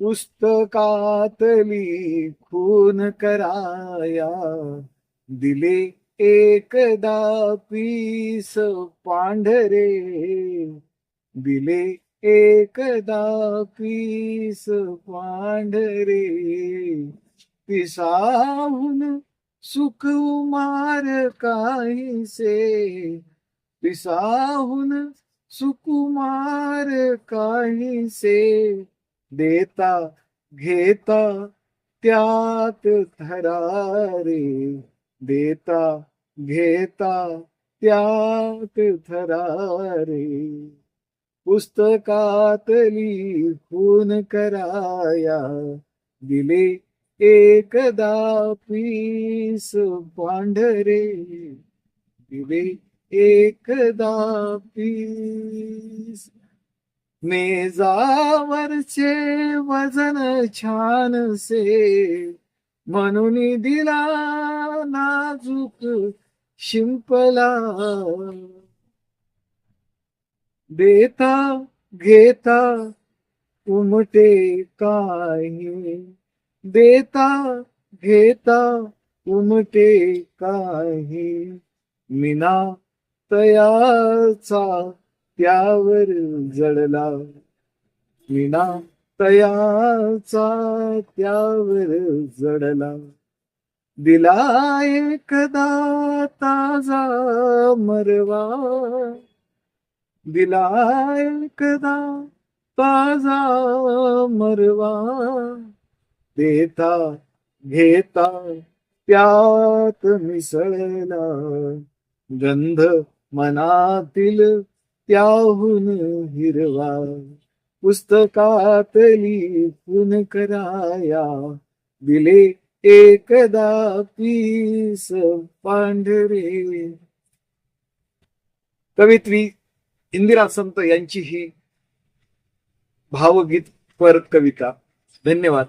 पुस्तकातली खून कराया. दिले एकदा पीस पांढरे. दिले एकदा पीस पांढरे. पिसाहून सुकुमार काहीसे. पिसाहून सुकुमार काहीसे. देता घेता त्यात थरारे. देता घेता त्यात थरारे. पुस्तकातली खून कराया दिले एकदा पीस पांढरे. दिले एकदा पीस मेजावरचे वजन छानसे म्हणून दिला नाजूक शिंपला. देता घेता उमटे काही देता घेता उमटे काही मिना तयाचा त्यावर जडला विना तयाचा त्यावर जडला दिला एकदा ताजा मरवा. दिला एकदा ताजा मरवा. देता घेता त्यात मिसळला. गंध मनातील त्याहून हिरवा पुस्तकातली पुन कराया. दिले एकदा पीस पांढरे. कवित्री इंदिरा संत यांची ही भावगीत पर कविता. धन्यवाद.